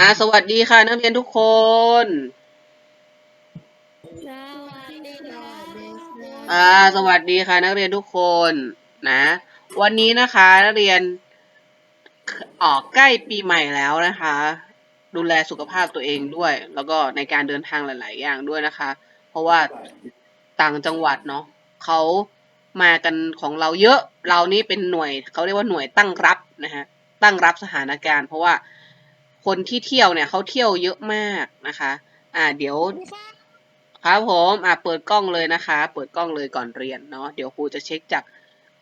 อ่าสวัสดีค่ะ นักเรียนทุกคนสวัสดีค่ะอ่าสวัสดีค่ะ นักเรียนทุกคนนะ วันนี้นะคะนักเรียนออกใกล้ปีใหม่แล้วนะคะ ดูแลสุขภาพตัวเองด้วย แล้วก็ในการเดินทางหลาย ๆ อย่างด้วยนะคะ เพราะว่าต่างจังหวัดเนาะเขามากันของเราเยอะเรานี่เป็นหน่วยเขาเรียกว่าหน่วยตั้งรับนะฮะตั้งรับสถานการณ์ เพราะว่า คนที่เที่ยวเนี่ยเขาเที่ยวเยอะมากนะคะ อ่าเดี๋ยวครับผมอะเปิดกล้องเลยนะคะ เปิดกล้องเลยก่อนเรียนเนาะเดี๋ยวครูจะเช็คจาก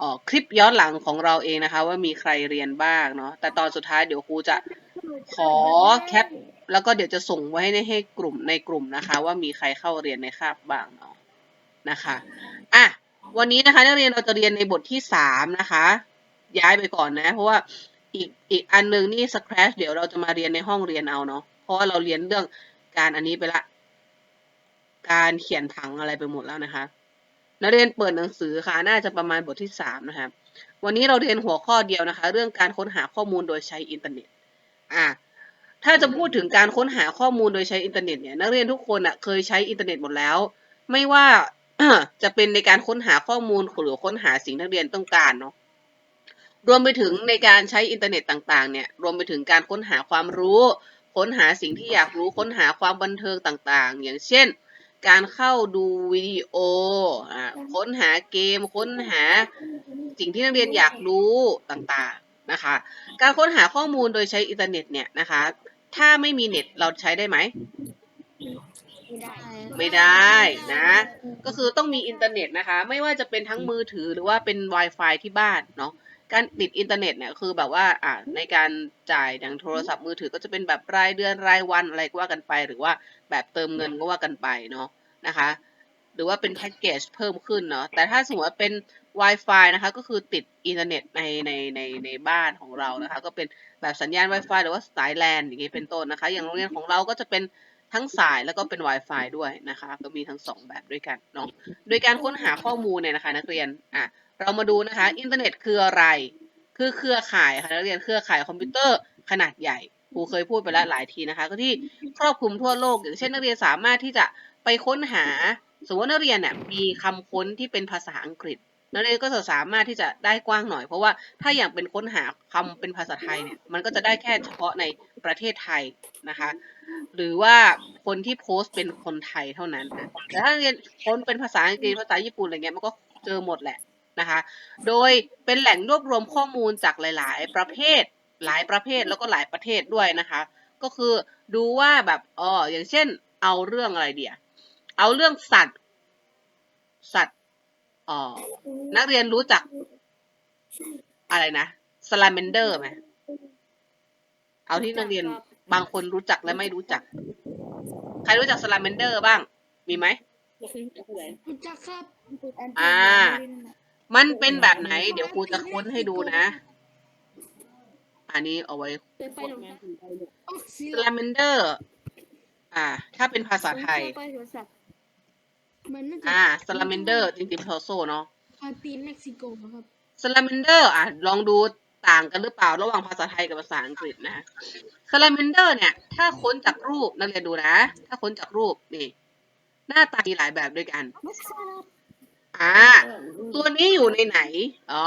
ออคลิปย้อนหลังของเราเองนะคะ ว่ามีใครเรียนบ้างเนาะแต่ตอนสุดท้ายเดี๋ยวครูจะขอแคปแล้วก็เดี๋ยวจะส่งไว้ให้ให้กลุ่มในกลุ่มนะคะ ว่ามีใครเข้าเรียนในคาบบ้างเนาะนะคะอะวันนี้นะคะนักเรียนเราจะเรียนในบทที่สามนะคะ ย้ายไปก่อนนะ เพราะว่า อีกอีกอันหนึงนี่ scratch เดี๋ยวเราจะมาเรียนในห้องเรียนเอาเนาะเพราะว่าเราเรียนเรื่องการอันนี้ไปละ การเขียนผังอะไรไปหมดแล้วนะคะนักเรียนเปิดหนังสือค่ะ น่าจะประมาณบทที่สามนะคะวันนี้เราเรียนหัวข้อเดียวนะคะ เรื่องการค้นหาข้อมูลโดยใช้อินเทอร์เน็ต อะถ้าจะพูดถึงการค้นหาข้อมูลโดยใช้อินเทอร์เน็ตเนี่ยนักเรียนทุกคนอะเคยใช้อินเทอร์เน็ตหมดแล้ว ไม่ว่าจะเป็นในการค้นหาข้อมูลหรือค้นหาสิ่งที่นักเรียนต้องการเนาะ รวมไปถึงในการใช้อินเทอร์เน็ตต่างๆ เนี่ย รวมไปถึงการค้นหาความรู้ ค้นหาสิ่งที่อยากรู้ ค้นหาความบันเทิงต่างๆ อย่างเช่น การเข้าดูวิดีโอ ค้นหาเกม ค้นหาสิ่งที่นักเรียนอยากรู้ต่างๆ นะคะ การค้นหาข้อมูลโดยใช้อินเทอร์เน็ตเนี่ยนะคะ ถ้าไม่มีเน็ตเราใช้ได้ไหม ไม่ได้ไม่ได้นะ ก็คือต้องมีอินเทอร์เน็ตนะคะ ไม่ว่าจะเป็นทั้งมือถือหรือว่าเป็น Wi-Fi ที่บ้านเนาะ การติดอินเทอร์เน็ตเนี่ยคือแบบว่าอ่าในการจ่ายอย่างโทรศัพท์มือถือก็จะเป็นแบบรายเดือนรายวันอะไรก็ว่ากันไป หรือว่าแบบเติมเงินก็ว่ากันไปเนาะนะคะ หรือว่าเป็นแพ็กเกจเพิ่มขึ้นเนาะแต่ถ้าสมมติว่าเป็น Wi-Fi นะคะก็คือติดอินเทอร์เน็ตในในในในบ้านของเรานะคะ ก็เป็นแบบสัญญาณ Wi-Fi หรือว่าสายแลนอย่างนี้เป็นต้นนะคะ อย่างโรงเรียนของเราก็จะเป็นทั้งสายแล้วก็เป็น Wi-Fi ด้วยนะคะ ก็มีทั้งสองแบบด้วยกันเนาะโดยการค้นหาข้อมูลเนี่ยนะคะ นักเรียนอะ เรามาดูนะคะ อินเทอร์เน็ตคืออะไร คือเครือข่ายค่ะนักเรียนเครือข่ายคอมพิวเตอร์ขนาดใหญ่ครูเคยพูดไปแล้วหลายทีนะคะ ก็ที่ครอบคลุมทั่วโลก อย่างเช่นนักเรียนสามารถที่จะไปค้นหา สมมติว่านักเรียนเนี่ยมีคำค้นที่เป็นภาษาอังกฤษนักเรียนก็จะสามารถที่จะได้กว้างหน่อย เพราะว่าถ้าอย่างเป็นค้นหาคำเป็นภาษาไทยเนี่ยมันก็จะได้แค่เฉพาะในประเทศไทยนะคะ หรือว่าคนที่โพสต์เป็นคนไทยเท่านั้นแต่ถ้าเรียนค้นเป็นภาษาอังกฤษภาษาญี่ปุ่นอะไรเงี้ยมันก็เจอหมดแหละ นะคะ โดยเป็นแหล่งรวบรวมข้อมูลจากหลาย ๆ ประเภท หลายประเภทแล้วก็หลายประเทศด้วยนะคะ ก็คือดูว่าแบบอ๋ออย่างเช่น เอาเรื่องอะไรเดียเอาเรื่องสัตว์ สัตว์อ๋อนักเรียนรู้จักอะไรนะสลาเมนเดอร์ไหมเอาที่นักเรียนบางคนรู้จักและไม่รู้จัก ใครรู้จักสลาเมนเดอร์บ้าง มีไหมรู้จักครับอ่า มันเป็นแบบไหน เดี๋ยวครูจะค้นให้ดูนะ อันนี้เอาไว้เคยไปหรอออกซิสลาเมนเดอร์ อ่า ถ้าเป็นภาษาไทยไปสวนสัตว์มันน่าจะอ่าสลาเมนเดอร์จริงๆพอโซเนาะปาตีนเม็กซิโกครับสลาเมนเดอร์อะลองดูต่างกันหรือเปล่าระหว่างภาษาไทยกับภาษาอังกฤษนะสลาเมนเดอร์เนี่ย ถ้าค้นจากรูปนักเรียนดูนะ ถ้าค้นจากรูปนี่ หน้าตามีหลายแบบด้วยกัน อ่า ตัวนี้อยู่ในไหน อ๋อ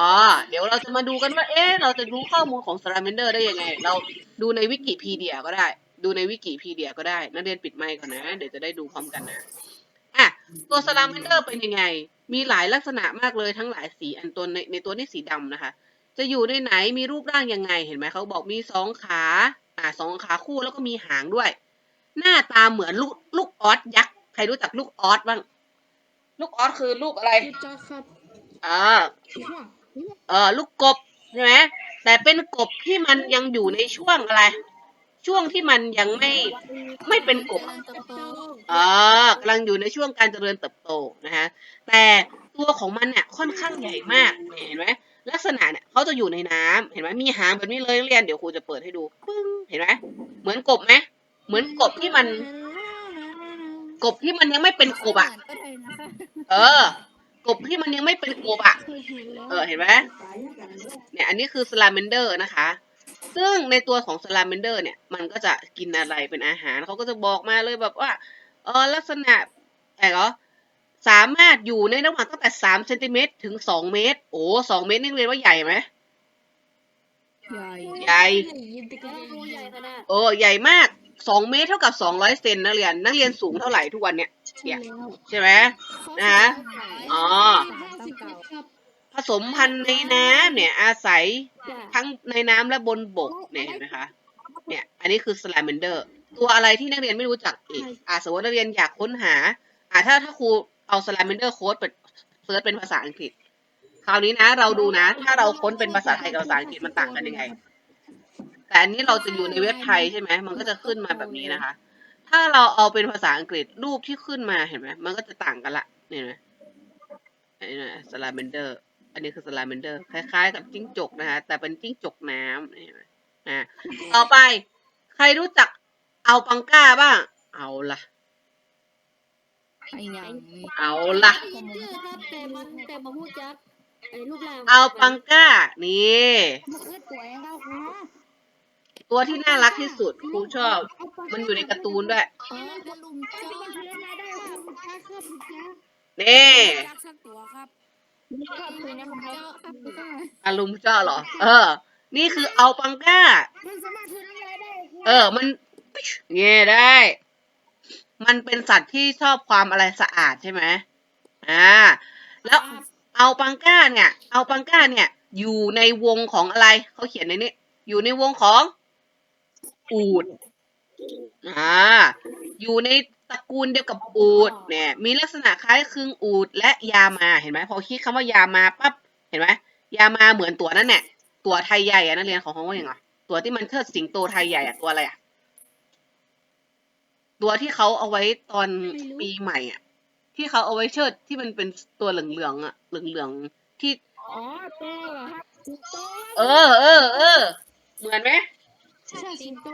เดี๋ยวเราจะมาดูกันว่า เอ๊ะ เราจะรู้ข้อมูลของสลาเมนเดอร์ได้ยังไง เราดูในวิกิพีเดียก็ได้ ดูในวิกิพีเดียก็ได้ นักเรียนปิดไมค์ก่อนนะ เดี๋ยวจะได้ดูพร้อมกันนะ อะ ตัวสลาเมนเดอร์เป็นยังไง มีหลายลักษณะมากเลยทั้งหลายสี อันตัวในในตัวนี้สีดำนะคะ จะอยู่ในไหน มีรูปร่างยังไง เห็นไหมเขาบอกมีสองขา อ่าสองขาคู่แล้วก็มีหางด้วย หน้าตาเหมือนลูกลูกออสยักษ์ ใครรู้จักลูกออสบ้าง ลูกออสคือลูกอะไรรู้จักครับอ่าหัวเออลูกกบใช่ไหมแต่เป็นกบที่มันยังอยู่ในช่วงอะไร ช่วงที่มันยังไม่ไม่เป็นกบ เติบโตอ่ากำลังอยู่ในช่วงการเจริญเติบโตนะฮะแต่ตัวของมันเนี่ยค่อนข้างใหญ่มากเนี่ยเห็นไหมลักษณะเนี่ยเขาจะอยู่ในน้ำเห็นไหมมีหางแบบนี้เลยนักเรียนเดี๋ยวครูจะเปิดให้ดูปึ้งเห็นไหมเหมือนกบไหมเหมือนกบที่มัน กบที่มันยังไม่เป็นกบอะ ก็ได้นะคะเออ กบที่มันยังไม่เป็นกบอะ เคยเห็นแล้วเออเห็นไหมเนี่ยอันนี้คือสลาเมนเดอร์นะคะ ซึ่งในตัวของสลา m มนเดอร์เนี่ยมันก็จะกินอะไรเป็นอาหารเขาก็จะบอกมาเลยแบบว่าเออลักษณะอะไรเหรอสามารถอยู่ในระหว่างตั้งแต่สามเซนติเมตรถึงสองเมตร โอ้สองเมตรนี่เรียนว่าใหญ่ไหม ใหญ่ ใหญ่ยินตะกันตัวใหญ่ขนาดเออใหญ่มาก สองเมตรเท่ากับสองร้อยเซนนักเรียน นักเรียนสูงเท่าไหร่ทุกวันเนี่ยใช่แล้วใช่ไหมนะอ๋อห้าสิบเอ็ดครับผสมพันธุ์ในน้ำเนี่ย อาศัยจ้ะทั้งในน้ำและบนบกเนี่ยเห็นไหมคะเนี่ย อันนี้คือ salamander ตัวอะไรที่นักเรียนไม่รู้จักอีกอ่าสมมตินักเรียนอยากค้นหา อ่าถ้าถ้าครูเอา salamander code เปิดเซิร์ชเป็นภาษาอังกฤษ คราวนี้นะ เราดูนะ ถ้าเราค้นเป็นภาษาไทยกับภาษาอังกฤษมันต่างกันยังไง แต่อันนี้เราจะอยู่ในเว็บไทยใช่ไหมมันก็จะขึ้นมาแบบนี้นะคะ ถ้าเราเอาเป็นภาษาอังกฤษรูปที่ขึ้นมาเห็นไหมมันก็จะต่างกันละเห็นไหมอันนี้นะ salamander อันนี้คือ salamander คล้ายๆ กับจิ้งจกนะคะ แต่เป็นจิ้งจกน้ำเห็นไหมอ่าต่อไปใครรู้จักเอาปังก้าบ้าง เอาละไอ้ยังเอาละได้ยินชื่อครับแต่มันแต่มาพูดจักไอ้รูปร่างเอาปังก้า นี่มันคือ ตัวที่น่ารักที่สุดครูชอบ มันอยู่ในการ์ตูนด้วยอ๋อจะลุมจ้ามันเล่นอะไรได้ครับคุณจ้าครับคุณจ้านี่จักสักตัวครับอารุมเจ้าเหรอ เออ นี่คือเอาปังก้า เออ มันเงี้ยได้ มันเป็นสัตว์ที่ชอบความอะไรสะอาดใช่ไหมอ่า แล้วเอาปังก้าเนี่ย เอาปังก้าเนี่ย อยู่ในวงของอะไร เขาเขียนในนี้ อยู่ในวงของ อูดอ่าอยู่ในตระกูลเดียวกับอูดเนี่ยมีลักษณะคล้ายคลึงอูดและยามาเห็นไหมพอคิดคำว่ายามาปั๊บเห็นไหมยามาเหมือนตัวนั่นแหละตัวไทยใหญ่อะนักเรียนของเขาว่าอย่างไงตัวที่มันเชิดสิงโตไทยใหญ่อะตัวอะไรอะตัวที่เขาเอาไว้ตอนปีใหม่อะที่เขาเอาไว้เชิดที่มันเป็นตัวเหลืองๆอะเหลืองๆที่อ๋อตัวเหรอครับสิงโตเออเออเออเหมือนไหม ใช่สิงโต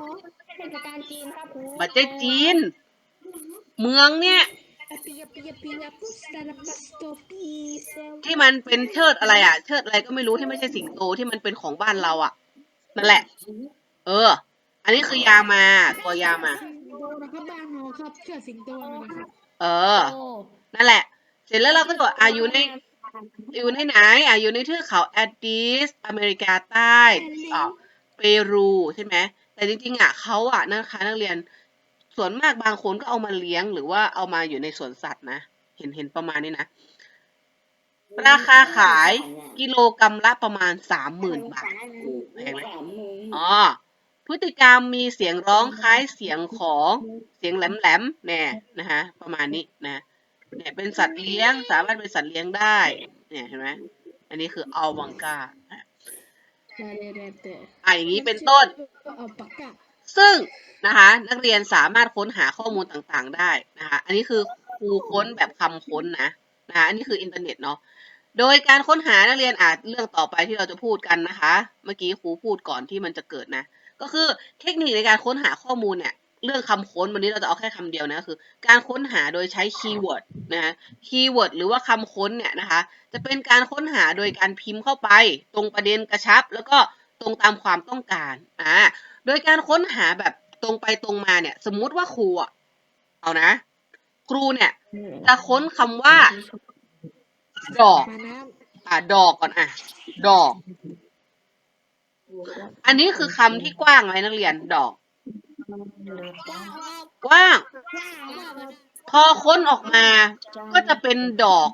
เป็นประการจีนครับครูบัจเจจีน เมืองเนี่ย ปียปียปียปุสตาลปัสโตปีเซลที่มันเป็นเชิดอะไรอะ เชิดอะไรก็ไม่รู้ที่ไม่ใช่สิงโตที่มันเป็นของบ้านเราอะ นั่นแหละ เออ อันนี้คือยามาตัวยามา สิงโตนะครับบ้านเราครับเชื่อสิงโตนะครับเออนั่นแหละ เสร็จแล้วเราก็จะบอกอะอยู่ในอยู่ในไหนอะอยู่ในเทือกเขาแอดดิสอเมริกาใต้อะ เปรูใช่ไหมแต่จริงๆอะเขาอะนะคะนักเรียนส่วนมากบางคนก็เอามาเลี้ยงหรือว่าเอามาอยู่ในสวนสัตว์นะ เห็นเห็นประมาณนี้นะ ราคาขายกิโลกรรัมละประมาณสามหมื่นบาทแพงไหมอ๋อพฤติกรรมมีเสียงร้องคล้ายเสียงของเสียงแหลมๆแน่นะคะประมาณนี้นะเนี่ยเป็นสัตว์เลี้ยงสามารถเป็นสัตว์เลี้ยงได้เนี่ยเห็นไหมอันนี้คืออัลวังกา อะได้ได้ได้แต่อะอย่างนี้เป็นต้นเอาปากกาซึ่งนะคะนักเรียนสามารถค้นหาข้อมูลต่างๆได้นะคะอันนี้คือครูค้นแบบคำค้นนะนะคะอันนี้คืออินเทอร์เน็ตเนาะโดยการค้นหานักเรียนอาจเรื่องต่อไปที่เราจะพูดกันนะคะ เมื่อกี้ครูพูดก่อนที่มันจะเกิดนะ ก็คือเทคนิคในการค้นหาข้อมูลเนี่ย เรื่องคำค้นวันนี้เราจะเอาแค่คำเดียวนะคือ การค้นหาโดยใช้คีย์เวิร์ดนะคะคีย์เวิร์ดหรือว่าคำค้นเนี่ยนะคะ จะเป็นการค้นหาโดยการพิมพ์เข้าไป ตรงประเด็นกระชับ แล้วก็ตรงตามความต้องการอ่าโดยการค้นหาแบบตรงไปตรงมาเนี่ย สมมุติว่าครูอะเอานะ ครูเนี่ย จะค้นคำว่า ดอกมาน้อะดอกก่อนอะ ดอก อันนี้คือคำที่กว้างไหมนักเรียนดอก กว้าง พอค้นออกมา ก็จะเป็นดอก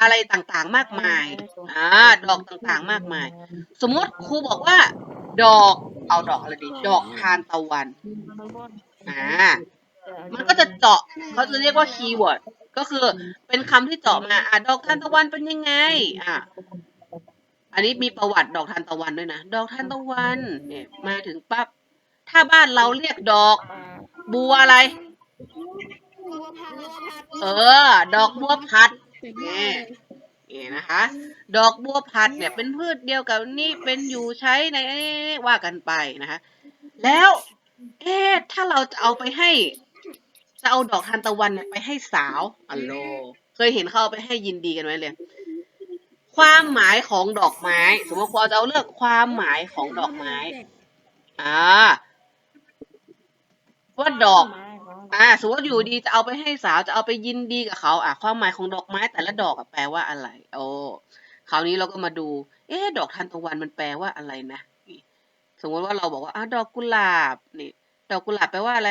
อะไรต่างๆมากมาย อ่า ดอกต่างๆมากมาย สมมติครูบอกว่า ดอก เอาดอกอะไรดี ดอกทานตะวัน อ่า มันก็จะเจาะ เขาจะเรียกว่าคีย์เวิร์ด ก็คือเป็นคำที่เจาะมา อะดอกทานตะวันเป็นยังไง อะอันนี้มีประวัติดอกทานตะวันด้วยนะ ดอกทานตะวัน เนี่ย มาถึงปั๊บ ถ้าบ้านเราเรียกดอก บัวอะไร เออ ดอกบัวพัดเป็นว่านี่นะคะ ดอกบัวพัดเนี่ยเป็นพืชเดียวกับนี่เป็นอยู่ใช้ในว่ากันไปนะคะ แล้ว เอ๊ะถ้าเราจะเอาไปให้ จะเอาดอกทานตะวันเนี่ยไปให้สาวอัลโล เคยเห็นเขาเอาไปให้ยินดีกันไหมเลยความหมายของดอกไม้ สมมติพอจะเอาเลือกความหมายของดอกไม้ อ่า ว่าดอก อ่าสมมติอยู่ดีจะเอาไปให้สาวจะเอาไปยินดีกับเขา อะ ความหมายของดอกไม้แต่ละดอกอะแปลว่าอะไร โอ้คราวนี้เราก็มาดู เอ๊ะดอกทานตะวันมันแปลว่าอะไรนะนี่สมมติว่าเราบอกว่าอะดอกกุหลาบนี่ ดอกกุหลาบแปลว่าอะไร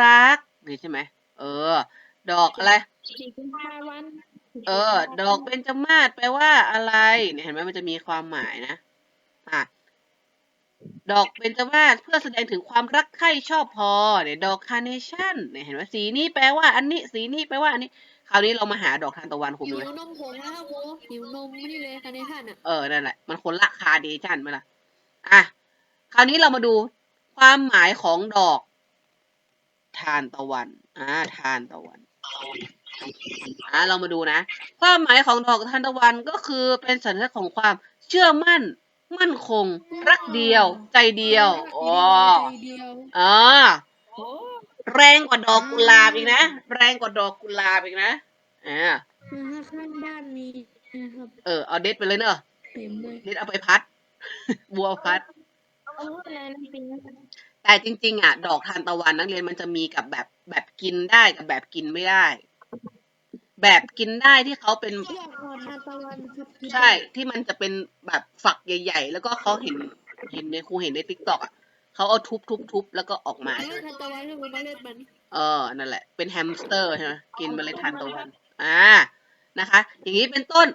รักนี่ใช่ไหมเออ ดอกอะไรสี่กุมภาพันธ์เออ ดอกเบญจมาศแปลว่าอะไรเนี่ยเห็นไหมมันจะมีความหมายนะอะ ดอกเบญจมาศเพื่อแสดงถึงความรักใคร่ชอบพอเนี่ยดอกคาร์เนชั่นเนี่ยเห็นไหมสีนี้แปลว่าอันนี้สีนี้แปลว่าอันนี้ คราวนี้เรามาหาดอกทานตะวันคุณหิดูวไหมนมผงนะครับครูหิวนมนี่เลยคะแนนท่านอะเออนั่นแหละมันคนละคาร์เนชั่นไหมล่ะอะคราวนี้เรามาดูความหมายของดอก ทานตะวันอ่าทานตะวันอ่าเรามาดูนะ ความหมายของดอกทานตะวันก็คือเป็นสัญลักษณ์ของความเชื่อมั่น มั่นคง รักเดียว ใจเดียวอ๋อใจเดียวอ่าแรงกว่าดอกกุหลาบอีกนะ แรงกว่าดอกกุหลาบอีกนะอ่านะฮะข้างบ้านมีนะครับเออเอาเด็ดไปเลยเนอะเต็มเลยเด็ดเอาไปพัด บัวพัดเอาอะไรนะปิงนะแต่จริง ๆ อะ ดอกทานตะวันนักเรียนมันจะมีกับแบบแบบกินได้กับแบบกินไม่ได้ แบบกินได้ที่เขาเป็นยอดอ่อนทานตะวันครับใช่ที่มันจะเป็นแบบฝักใหญ่ๆ แล้วก็เขาเห็นเห็นในครูเห็นในทิกตอกอะเขาเอาทุบทุบทุบแล้วก็ออกมา เมล็ดทานตะวันก็คือเมล็ดมันเออ นั่นแหละ เป็นแฮมสเตอร์ใช่ไหมกินเมล็ดทานตะวัน อ่า นะคะ อย่างนี้เป็นต้น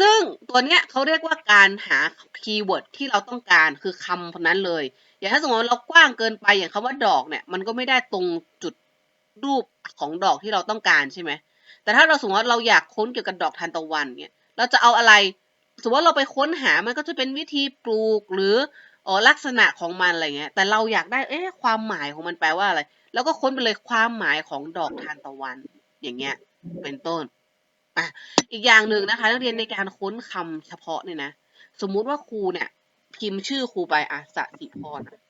ซึ่งตัวเนี้ยเขาเรียกว่าการหาคีย์เวิร์ดที่เราต้องการคือคำนั้นเลย อย่างถ้าสมมติว่าเรากว้างเกินไปอย่างคำว่าดอกเนี่ย มันก็ไม่ได้ตรงจุดรูปของดอกที่เราต้องการใช่ไหม แต่ถ้าเราสมมติว่าเราอยากค้นเกี่ยวกับดอกทานตะวันเนี่ย เราจะเอาอะไร สมมติว่าเราไปค้นหา มันก็จะเป็นวิธีปลูกหรืออ๋อลักษณะของมันอะไรเงี้ย แต่เราอยากได้ เอ๊ะ ความหมายของมันแปลว่าอะไร แล้วก็ค้นไปเลยความหมายของดอกทานตะวัน อย่างเงี้ย เป็นต้น อะ อีกอย่างหนึ่งนะคะ นักเรียนในการค้นคำเฉพาะเนี่ยนะ สมมุติว่าครูเนี่ย พิมพ์ชื่อครูไปอะสสิพรอะ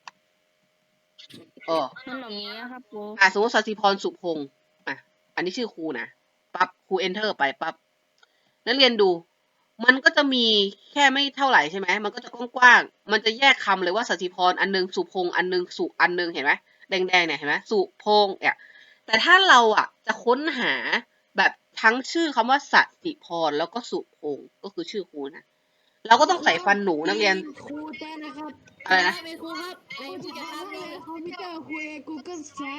เออมันแบบนี้ครับครูอะสมมติสสิพรสุพงศ์อะ อันนี้ชื่อครูนะ ปั๊บครู enter ไปปั๊บนักเรียนดู มันก็จะมีแค่ไม่เท่าไหร่ใช่ไหมมันก็จะกว้างๆมันจะแยกคำเลยว่าสสิพรอันนึงสุพงศ์อันนึงสุอันนึงเห็นไหมแดงๆเนี่ยเห็นไหมสุพงศ์เนี่ยแต่ถ้าเราอะจะค้นหาแบบทั้งชื่อคำว่าสสิพรแล้วก็สุพงศ์ก็คือชื่อครูนะเราก็ต้องใส่ฟันหนูนักเรียนครูได้นะครับอะไรนะเป็นครูครับในครูผู้จะจัดการทำเลในยคอมพิวเตอร์คุย Google ใช้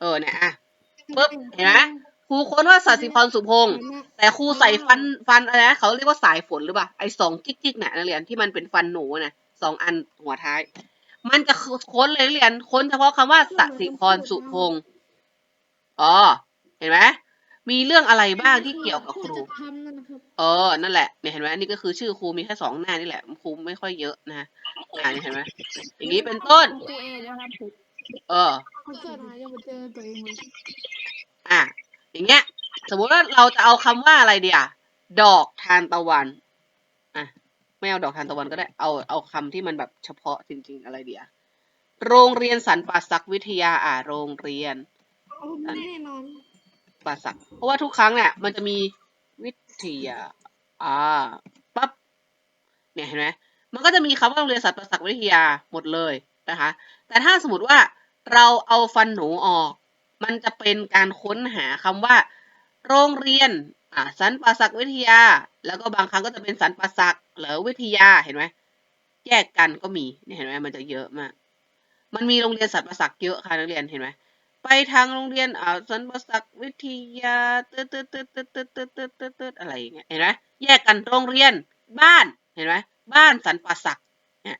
เออเนี่ยอะปึ๊บเห็นไหม ครูค้นว่าสัสิพรสุพงศ์แต่ครูใส่ฟันฟันอะไรนะเขาเรียกว่าสายฝนหรือเปล่าไอ้สองจิกจิกเนี่ยนักเรียนที่มันเป็นฟันหนูนะสองอันหัวท้าย มันจะค้นเลยนักเรียนค้นเฉพาะคำว่าสัสิพรสุพงศ์อ๋อเห็นไหมมีเรื่องอะไรบ้างที่เกี่ยวกับครูจะทำนั่นนะครับเออ นั่นแหละเนี่ยเห็นไหมอันนี่ก็คือชื่อครูมีแค่สองหน้านี่แหละครูไม่ค่อยเยอะนะอ่านี่เห็นไหมอย่างนี้เป็นต้นครูเอนะครับครูเออเขาเสิร์ชหายังมาเจอตัวเองเลยอะ อย่างเงี้ย สมมุติว่าเราจะเอาคำว่าอะไรเดียดอกทานตะวันอะไม่เอาดอกทานตะวันก็ได้เอาเอาคำที่มันแบบเฉพาะจริง ๆ อะไรเดียโรงเรียนสันป่าศักวิทยาอะโรงเรียนโอ้แน่นอนป่าศักเพราะว่าทุกครั้งเนี่ยมันจะมีวิทยาอ่าปั๊บเนี่ยเห็นไหมมันก็จะมีคำว่าโรงเรียนสัตว์ประศักวิทยาหมดเลยนะคะ แต่ถ้าสมมติว่าเราเอาฟันหนูออก มันจะเป็นการค้นหาคำว่า โรงเรียนอ่าสันประศักวิทยา แล้วก็บางครั้งก็จะเป็นสันประศักหรือวิทยาเห็นไหมแยกกันก็มีเนี่ยเห็นไหมมันจะเยอะมาก มันมีโรงเรียนสัตว์ประศักเยอะค่ะนักเรียนเห็นไหมไปทางโรงเรียนอ่าสันประศักวิทยาตึ๊ดตึ๊ดตึ๊ดตึ๊ดตึ๊ดตึ๊ดตึ๊ดตึ๊ดตึ๊ดอะไรอย่างเงี้ยเห็นไหมแยกกันโรงเรียนบ้านเห็นไหมบ้านสันประศักเนี่ย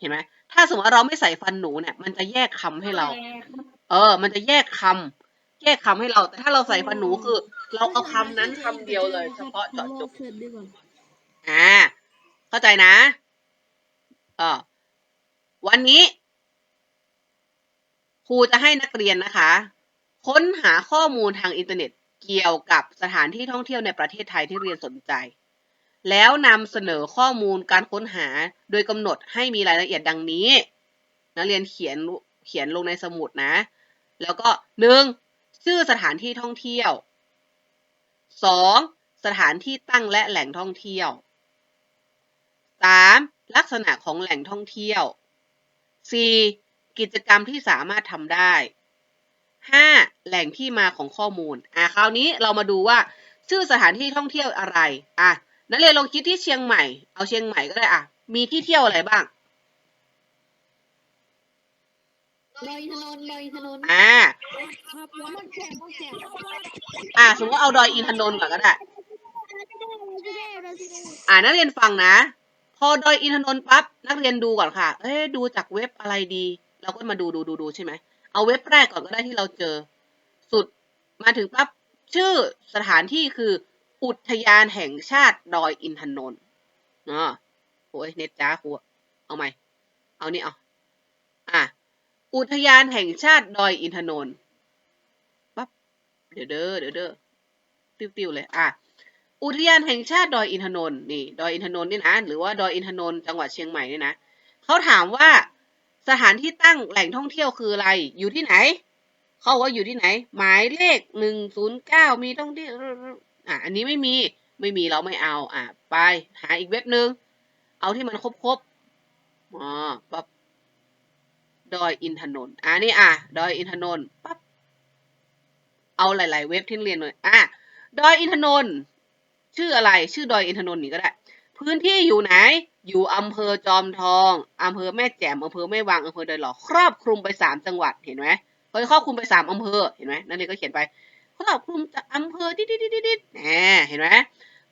เห็นไหมถ้าสมมติเราไม่ใส่ฟันหนูเนี่ย มันจะแยกคำให้เรา เออ มันจะแยกคำแยกคำให้เรา แต่ถ้าเราใส่ฟันหนูคือ เราเอาคำนั้นคำเดียวเลย เฉพาะเจาะจงเสิร์ชดีกว่าอ่า เข้าใจนะเออวันนี้ครูจะให้นักเรียนนะคะ ค้นหาข้อมูลทางอินเทอร์เน็ต เกี่ยวกับสถานที่ท่องเที่ยวในประเทศไทยที่เรียนสนใจ แล้วนำเสนอข้อมูลการค้นหาโดยกำหนดให้มีรายละเอียดดังนี้ นักเรียนเขียนเขียนลงในสมุดนะ แล้วก็หนึ่งชื่อสถานที่ท่องเที่ยวสองสถานที่ตั้งและแหล่งท่องเที่ยวสามลักษณะของแหล่งท่องเที่ยวสี่กิจกรรมที่สามารถทำได้ห้าแหล่งที่มาของข้อมูล อะคราวนี้เรามาดูว่า ชื่อสถานที่ท่องเที่ยวอะไร อะนักเรียนลองคิดที่เชียงใหม่ เอาเชียงใหม่ก็ได้อะ มีที่เที่ยวอะไรบ้าง ดอยอินทนนท์ดอยอินทนนท์อ่าครับมันแข็งมันแข็งอะสมมติว่าเอาดอยอินทนนท์ก่อนก็ได้ อ่านักเรียนฟังนะ พอดอยอินทนนท์ปั๊บนักเรียนดูก่อนค่ะ เอ้ยดูจากเว็บอะไรดี เราก็มาดูดูดูดูใช่ไหม เอาเว็บแรกก่อนก็ได้ที่เราเจอ สุดมาถึงปั๊บชื่อสถานที่คือ อุทยานแห่งชาติดอยอินทนนท์เนาะโอ้ยเน็ตจ้าครูเอาใหม่เอานี่เอาอะ อุทยานแห่งชาติดอยอินทนนท์ปั๊บเดี๋ยวเด้อเดี๋ยวเด้อติ้วๆเลยอะอุทยานแห่งชาติดอยอินทนนท์นี่ดอยอินทนนท์นี่นะหรือว่าดอยอินทนนท์จังหวัดเชียงใหม่นี่นะเขาถามว่าสถานที่ตั้งแหล่งท่องเที่ยวคืออะไร อยู่ที่ไหนเขาบอกว่าอยู่ที่ไหน หมายเลขหนึ่งศูนย์เก้ามีท่องเที่ยวอะอันนี้ไม่มีไม่มีเราไม่เอาอะไปหาอีกเว็บหนึ่งเอาที่มันครบครบอ๋อปั๊บ ดอยอินทนนท์อะนี่อะดอยอินทนนท์ปั๊บเอาหลาย ๆ เว็บที่เรียนเลยอะดอยอินทนนท์ชื่ออะไรชื่อดอยอินทนนท์นี่ก็ได้ พื้นที่อยู่ไหน อยู่อำเภอจอมทองอำเภอแม่แจ่มอำเภอแม่วางอำเภอดอยหล่อครอบคลุมไปสามจังหวัดเห็นไหมเขาจะครอบคลุมไปสามอำเภอเห็นไหมนั่นเลยก็เขียนไปครอบคลุมจากอำเภอดิดดิดดิดดิดแหมเห็นไหม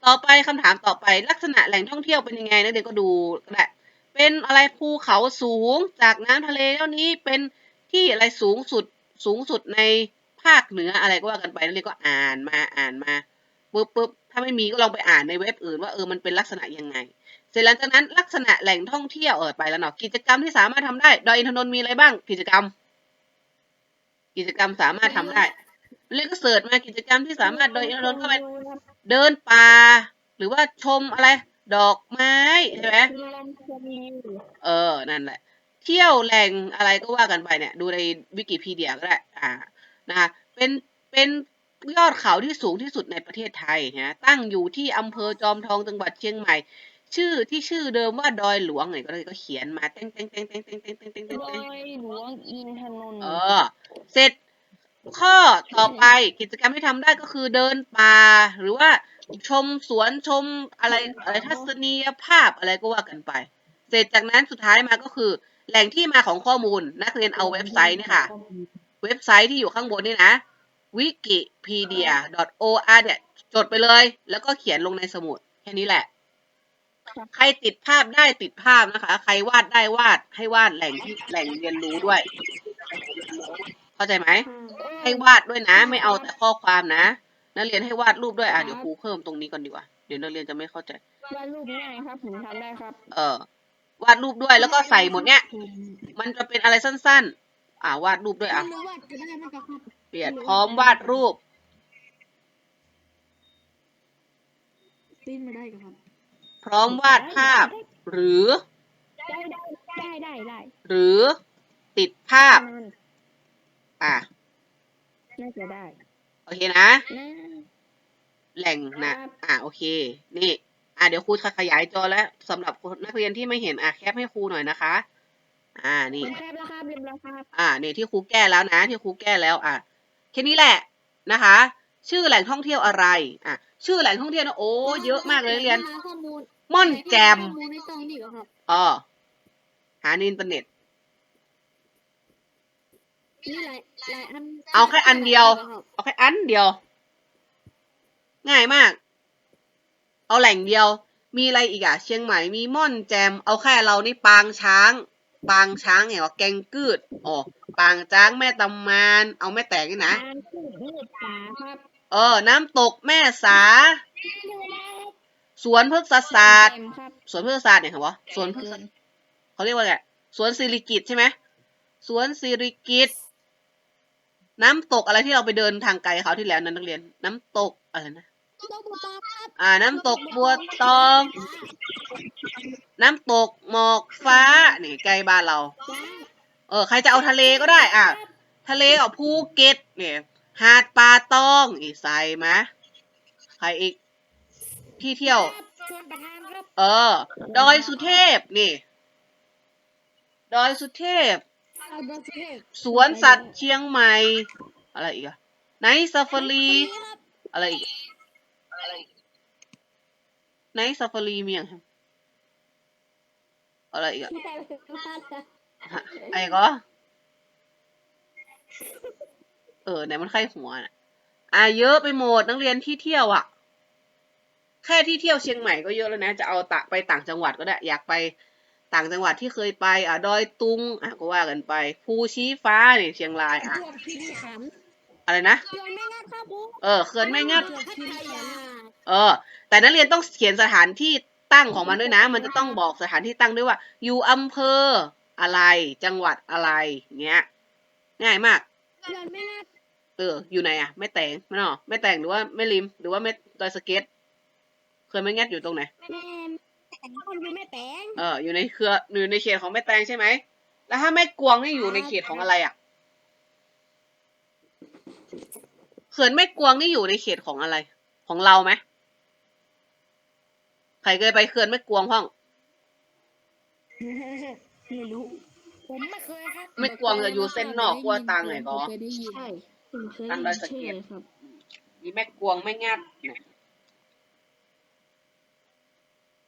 ต่อไปคำถามต่อไปลักษณะแหล่งท่องเที่ยวเป็นยังไงนักเรียนก็ดูก็ได้ เป็นอะไรภูเขาสูงจากน้ำทะเลเท่านี้เป็นที่อะไรสูงสุดสูงสุดในภาคเหนืออะไรก็ว่ากันไปนักเรียนก็อ่านมาอ่านมาปุ๊บปุ๊บถ้าไม่มีก็ลองไปอ่านในเว็บอื่นว่าเออมันเป็นลักษณะยังไง เสร็จหลังจากนั้นลักษณะแหล่งท่องเที่ยวเออไปแล้วเนาะกิจกรรมที่สามารถทำได้ดอยอินทนนท์มีอะไรบ้าง กิจกรรม กิจกรรมสามารถทำได้เรียกก็เสิร์ชมากิจกรรมที่สามารถดอยอินทนนท์เข้าไปเดินป่าหรือว่าชมอะไร ดอกไม้ใช่ไหมเออ นั่นแหละ เที่ยวแหล่งอะไรก็ว่ากันไปเนี่ย ดูในวิกิพีเดียก็ได้ อ่า นะคะเป็นเป็นยอดเขาที่สูงที่สุดในประเทศไทยนะตั้งอยู่ที่อำเภอจอมทองจังหวัดเชียงใหม่ ชื่อที่ชื่อเดิมว่าดอยหลวงเนี่ยก็เลยก็เขียนมาเต้งเต้งเต้งเต้งเต้งเต้งเต้งเต้งเต้งดเต้งอยหลวงอินทนนท์เออ เสร็จข้อต่อไปกิจกรรมที่ทำได้ก็คือเดินป่าหรือว่า ชมสวนชมอะไรอะไรทัศนียภาพอะไรก็ว่ากันไป เสร็จจากนั้นสุดท้ายมาก็คือ แหล่งที่มาของข้อมูลนักเรียนเอาเว็บไซต์เนี่ยค่ะ เว็บไซต์ที่อยู่ข้างบนนี่นะ wikipedia.or เนี่ยจดไปเลย แล้วก็เขียนลงในสมุดแค่นี้แหละ ใครติดภาพได้ติดภาพนะคะ ใครวาดได้วาดให้วาดแหล่งที่แหล่งเรียนรู้ด้วย เข้าใจไหมให้วาดด้วยนะ ไม่เอาแต่ข้อความนะ นักเรียนให้วาดรูปด้วยอะเดี๋ยวครูเพิ่มตรงนี้ก่อนดีกว่า เดี๋ยวนักเรียนจะไม่เข้าใจ วาดรูปง่ายครับผมทำได้ครับ เออ วาดรูปด้วยแล้วก็ใส่หมดเนี้ย มันจะเป็นอะไรสั้น ๆ อ่าวาดรูปด้วยอะหรือวาดก็ได้นะครับเปลี่ยนพร้อมวาดรูป ปิ้นมาได้ครับ พร้อมวาดภาพ หรือ ได้ได้ได้ได้ได้หรือติดภาพ อะน่าจะได้โอเคนะนะ แหล่งนะครับอะโอเค นี่ อะเดี๋ยวครูขยายจอแล้วสำหรับคนนักเรียนที่ไม่เห็นอะแคปให้ครูหน่อยนะคะ อ่านี่ผมแคบแล้วครับเรียบร้อยครับ อ่าเนี่ยที่ครูแก้แล้วนะ ที่ครูแก้แล้ว อะแค่นี้แหละนะคะ ชื่อแหล่งท่องเที่ยวอะไร อะชื่อแหล่งท่องเที่ยวนะโอ้เยอะมากเลยนักเรียนหาข้อมูลม่อนแจมข้อมูลในตรงนี้เหรอครับอ๋อหาในอินเทอร์เน็ต นี่หลายหลายอันเอาแค่อันเดียวครับเอาแค่อันเดียว ง่ายมาก เอาแหล่งเดียว มีอะไรอีกอะเชียงใหม่มีม่อนแจม เอาแค่เรานี่ปางช้าง ปางช้างเนี่ยว่าแกงกืดอ๋อปางจ้างแม่ตำมาน เอาแม่แตกนี่นะทานพืชพืชป่าครับเออ น้ำตกแม่สา สวนพฤกษศาสตร์เต็มครับสวนพฤกษศาสตร์เนี่ยเหรอวะสวนพฤกษเขาเรียกว่าไงสวนสิริกิตใช่ไหมสวนสิริกิต น้ำตกอะไรที่เราไปเดินทางไกลเขาที่แล้วนั้นนักเรียน น้ำตกอะไรนะอ่า น้ำตกบัวตอง น้ำตกหมอกฟ้านี่ใกล้บ้านเรา เออ ใครจะเอาทะเลก็ได้ อะ ทะเลอะภูเก็ตเนี่ยหาดป่าตองอีใส่มะใครอีกที่เที่ยว เออ ดอยสุเทพนี่ ดอยสุเทพ สวนสัตว์เชียงใหม่ อะไรอีกอะไนซาฟารี อะไรอีกไนซาฟารีมีอย่างครับอะไรอีกอะไม่ได้เลยครับฮะไอ้ก็เออไหนมันไข้หัวน่ะอะเยอะไปหมดนักเรียนที่เที่ยวอะ แค่ที่เที่ยวเชียงใหม่ก็เยอะแล้วนะ จะเอาตะไปต่างจังหวัดก็ได้ อยากไป ต่างจังหวัดที่เคยไป อะดอยตุงอะก็ว่ากันไป ภูชี้ฟ้าเนี่ยเชียงรายอะอะไรนะเอนแม่งัดเออเขื่อนแม่งัดเออ แต่นักเรียนต้องเขียนสถานที่ตั้งของมันด้วยนะ มันจะต้องบอกสถานที่ตั้งด้วยว่า อยู่อำเภออะไร จังหวัดอะไรเงี้ย ง่ายมากเออ อยู่ไหนอะ ไม่แต่งไม่หรอไม่แต่งหรือว่าไม่ริม หรือว่าไม่ดอยสเก็ตเคยไม่งัดอยู่ตรงไหน แม่แต่งคนอยู่แม่แตงเอออยู่ในเครืออยู่ในเขตของแม่แตงใช่ไหมแล้วถ้าแม่กวงนี่อยู่ในเขตของอะไรอะเขื่อนแม่กวงนี่อยู่ในเขตของอะไร ของเราไหมใครเคยไปเขื่อนแม่กวงห้องไม่รู้ผมไม่เคยครับไม่กวงจะอยู่เส้นนอกกลัวตังไหนก็เคยได้ยินใช่ผมเคยตั้งดอยสะเก็ดครับมีแม่กวงแม่งัดเนี่ย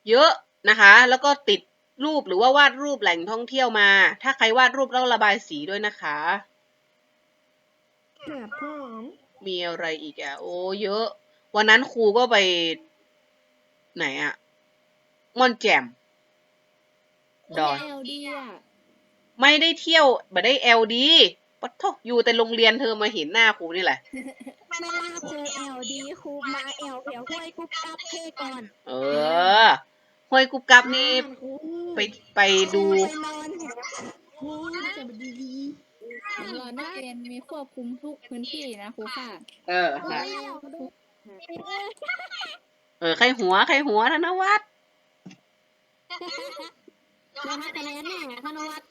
เยอะนะคะ แล้วก็ติดรูปหรือว่าวาดรูปแหล่งท่องเที่ยวมา ถ้าใครวาดรูปต้องระบายสีด้วยนะคะครับผมมีอะไรอีกอะโอ้เยอะ วันนั้นครูก็ไป ไหนอะม่อนแจ่มดอยเอลดีอะไม่ได้เที่ยวไม่ได้เอลดี ปะทกอยู่แต่โรงเรียนเธอมาเห็นหน้าครูนี่แหละเวลาเจอเอลดีครูมาเอลเดี๋ยวห้วยกุ๊บกับเทก่อน เออห้วยกุบกับนี่ครูไปไปดูไปนอนหาครูจะมาดีสำหรับนักเรียนมีควบคุมทุกพื้นที่นะครูค่ะ เออๆนะเอลดูเออใครหัวใครหัวธนวัฒน์เดี๋ยวให้คะแนนแน่ธนวัฒน์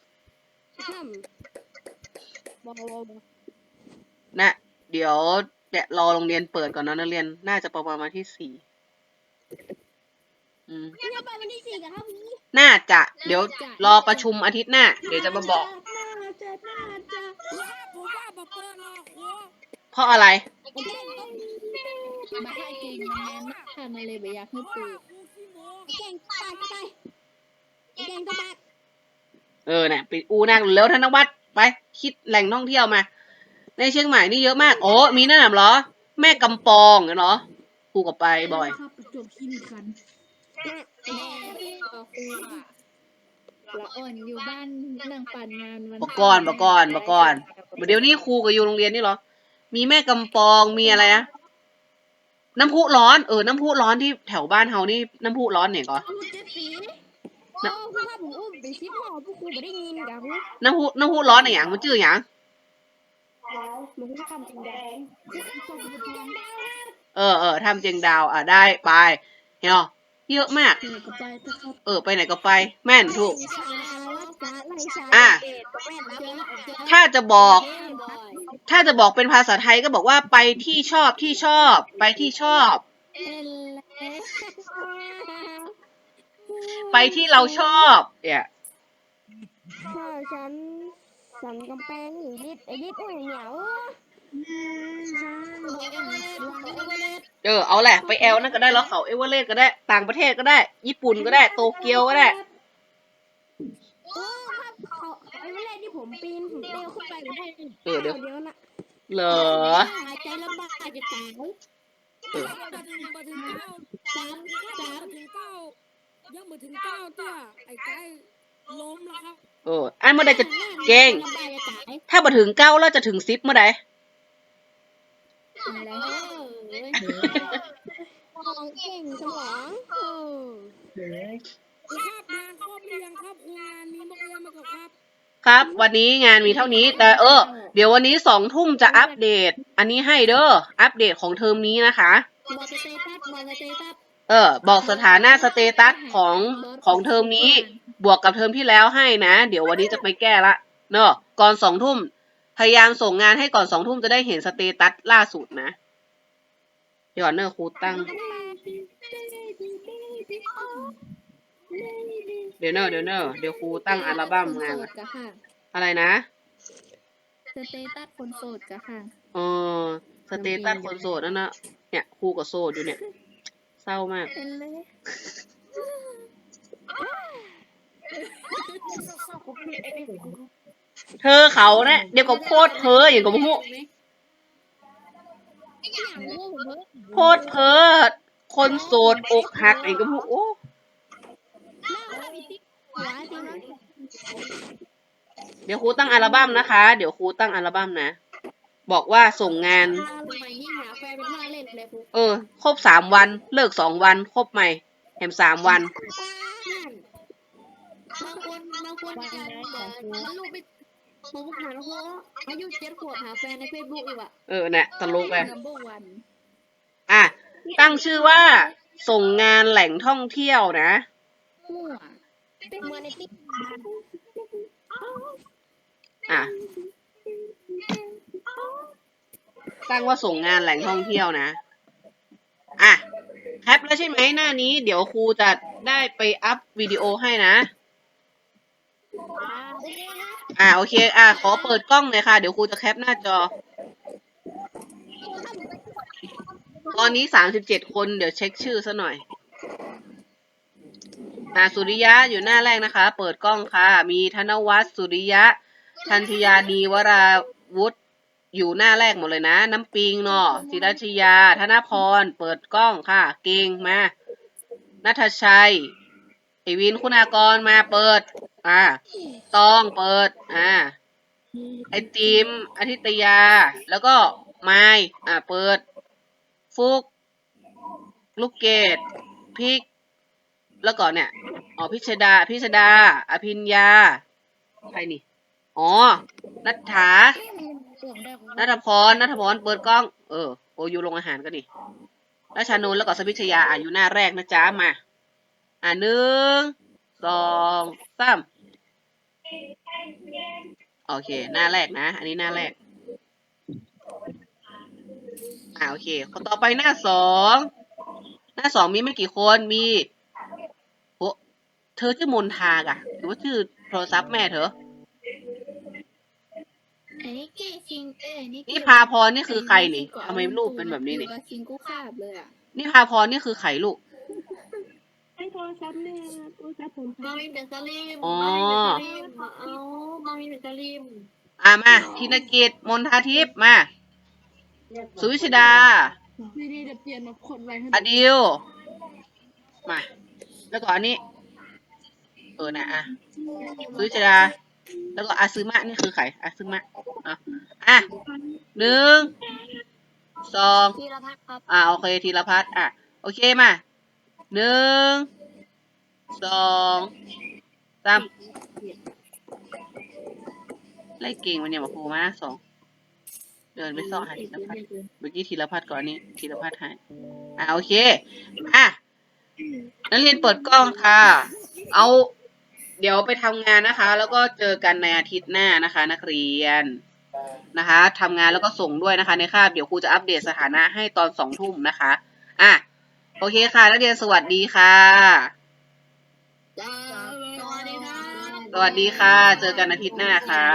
อืม บอกบอกบอกนะ เดี๋ยวเดี๋ยวรอโรงเรียนเปิดก่อนนะนักเรียน น่าจะประมาณวันที่สี่อืมนี่จะไปวันที่สี่กันครับพี่น่าจะ เดี๋ยวรอประชุมอาทิตย์หน้า เดี๋ยวจะมาบอก น่าจะน่าจะผมว่าบอกเปิดหรอกครูเพราะอะไรผมเล่นต้องมาให้จริงมันแน่นมากค่ะมาเลยไปอยากให้ปลูกเก่งปากก็ไปเก่งก็ปาก เออเนี่ยไปอูนางเร็วธนวัฒน์ ไปคิดแหล่งท่องเที่ยวมา ในเชียงใหม่นี่เยอะมาก โอ้มีนั่นน่ะเหรอ แม่กำปองเหรอครูกับไปบ่อยครับประจวบคีรีขันธ์แม่ก็ครูอะละอ่อนอยู่บ้านนั่งปั่นงานวันปก่อนปก่อนปก่อนเดี๋ยวนี้ครูกับอยู่โรงเรียนนี่เหรอ มีแม่กำปองมีอะไรอะน้ำพุร้อนเออ น้ำพุร้อนที่แถวบ้านเฮานี่น้ำพุร้อนเนี่ยก็ เอาเจ็ดสีโอ้ครูครับผมอุ้มไปซิปห่อพวกครูไม่ได้ยินกับครูน้ำพุน้ำพุร้อนอะไรอย่างมันชื่ออย่างมึงทำจริงแดงเออเออทำเจียงดาวอะได้ไปเนาะเยอะมากเดี๋ยวก็ไปนะครับเออไปไหนก็ไป แม่นถูกชาวัดกาไล่ชาอะเดชก็แม่นนะถ้าจะบอกเล่นบ่อยถ้าจะบอกเป็นภาษาไทยก็บอกว่าไปที่ชอบที่ชอบ ไปที่ชอบเล่นแล้ว ไปที่เราชอบเนี่ยถ้าฉันสันกำแพงอีลิดไอลิดอุ้ยเหนียวฉันบอกว่าเออเอาแหละไปแอลนั่นก็ได้แล้วเขาเอเวอเรสต์ก็ได้ ต่างประเทศก็ได้ ญี่ปุ่นก็ได้โตเกียวก็ได้โอ้ครับเขาไอ้เวลาที่ผมปีนผมเร็วขึ้นไปก็ได้เออเดี๋ยวเดี๋ยวนะเหรอหายใจลำบากจะตายเออสามสาม ถึงเก้ายังไม่ถึงเก้าเตี้ยไอ้ไก่ล้มแล้วครับเอออันเมื่อใดจะเก่งลำบากจะตายถ้ามาถึงเก้าแล้วจะถึงซิปเมื่อใดแล้วมองเก่งสมองเออครูครับงานครบหรือยังครับครูงานมีมกเรียนมาก่อนครับ ครับ วันนี้งานมีเท่านี้ แต่เออ เดี๋ยววันนี้สองทุ่มจะอัปเดต อันนี้ให้เด้อ อัปเดตของเทอมนี้นะคะบอกสเตตัสบอกสเตตัส เออ บอกสถานะสเตตัสของของเทอมนี้ บวกกับเทอมที่แล้วให้นะ เดี๋ยววันนี้จะไปแก้ละเนอะก่อนสองทุ่ม พยายามส่งงานให้ก่อนสองทุ่มจะได้เห็นสเตตัสล่าสุดนะเดี๋ยวเนอร์ครูตั้ง Baby, baby, baby, oh, baby. เดี๋ยวเนอะเดี๋ยวเนอะเดี๋ยวครูตั้งอัลบั้มงานคนโสก่อนดกะค่ะอะไรนะสเตตัสคนโสดกะค่ะเออสเตตัสคนโสดนั่นนะเนี่ยครูกับโสดอยู่เนี่ย เศร้ามาก เป็นเลยเธอเขาเนี่ยเดี๋ยวก็โพดเพ้ออย่างกับพวกอย่างงูผมเพิ่งโพดเพ้อคนโสดอกหักอย่างกับพวกโอ้แม่ว่ามีติ๊กเดี๋ยวครูตั้งอัลบั้มนะคะ เดี๋ยวครูตั้งอัลบั้มนะ บอกว่าส่งงานทำไมยิ่งหาแฟนเป็นหน้าเล่นเลยครูเออ ครบสามวัน เลิกสองวัน ครบใหม่ แถมสามวันบางคนบางคนจะแบบลูกไปผมหาแล้วเขาอายุเจ็ดขวบหาแฟนในเฟซบุ๊กอีกอะ เออเนี่ยตลกเลยนัมเบอร์วันอะ ตั้งชื่อว่า ส่งงานแหล่งท่องเที่ยวนะมั่วเป็นเหมือนในติ๊กอะ ตั้งว่าส่งงานแหล่งท่องเที่ยวนะ อะแคปแล้วใช่ไหมหน้านี้ เดี๋ยวครูจะได้ไปอัพวิดีโอให้นะ อ่าโอเค อ่าขอเปิดกล้องเลยค่ะ เดี๋ยวครูจะแคปหน้าจอ ตอนนี้สามสิบเจ็ดคนเดี๋ยวเช็คชื่อซะหน่อยอ่าสุริยะอยู่หน้าแรกนะคะ เปิดกล้องค่ะ มีธนวัฒน์สุริยะ ทันชยาดีวราวุฒิ อยู่หน้าแรกหมดเลยนะ น้ำปิงเนาะศิรัชยา ธนพร เปิดกล้องค่ะ เก่งมานัทชัยไอวินคุณากรมาเปิด อ่าตองเปิด อ่า ไอติมอาทิตยา แล้วก็ไม้อ่า เปิด ฟุก ลูกเกดพิก แล้วก็เนี่ย อ๋อพิชดา พิชดา อภิญญา ใครนี่ อ๋อ นัทธานัทพรนัทพรเปิดกล้อง เออ โออยู่โรงอาหารก็นี่ราชานนท์แล้วก็สพิชยาอะอยู่หน้าแรกนะจ๊ะมา อะหนึ่งสองสามโอเค หน้าแรกนะ อันนี้หน้าแรก อ่าโอเค คนต่อไปหน้าสอง หน้าสองมีไม่กี่คน มีโอ้เธอชื่อมนทากะหรือว่าชื่อโทรศัพท์แม่เธอ อันนี้เกชิงเอ้ยนี่นี่พาพรนี่คือใครนี่ทำไมรูปเป็นแบบนี้นี่อยู่กับคิงกูคาบเลยอะนี่พาพรนี่คือใครลูกให้โทรศัพท์เนี่ยโทรศัพท์ผมมามีเป็นสลิมอ๋อมามีเป็นสลิมมาเอามามีเป็นสลิมอ่ามาธินกิจมนทาทิพย์มาสุวิชดาดีดีเดี๋ยวเปลี่ยนมาคนไว้ให้อดิวมา แล้วก็อันนี้ เออนะอะสุวิชดา แล้วก็อาซึมะนี่คือใครอาซึมะอะอะหนึ่งสองธีรพัฒน์ครับอ่าโอเคธีรพัฒน์อะโอเคมาหนึ่งสองสามไล่เก่งมันเนี่ยมาโผล่มาสองเดินไปซ่อนหาธีรพัฒน์เมื่อกี้ธีรพัฒน์ก่อนนี้ธีรพัฒน์หายอ่าโอเคอะนักเรียนเปิดกล้องค่ะ เอา เดี๋ยวไปทำงานนะคะ แล้วก็เจอกันในอาทิตย์หน้านะคะ นักเรียนนะคะทำงานแล้วก็ส่งด้วยนะคะ ในคาบเดี๋ยวครูจะอัปเดตสถานะให้ตอนสองทุ่มนะคะอะโอเคค่ะ นักเรียนสวัสดีค่ะจ้าสวัสดีครับสวัสดีค่ะ เจอกันอาทิตย์หน้าค่ะ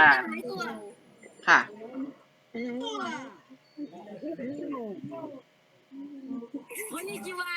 ค่ะคนนี้จิวานี่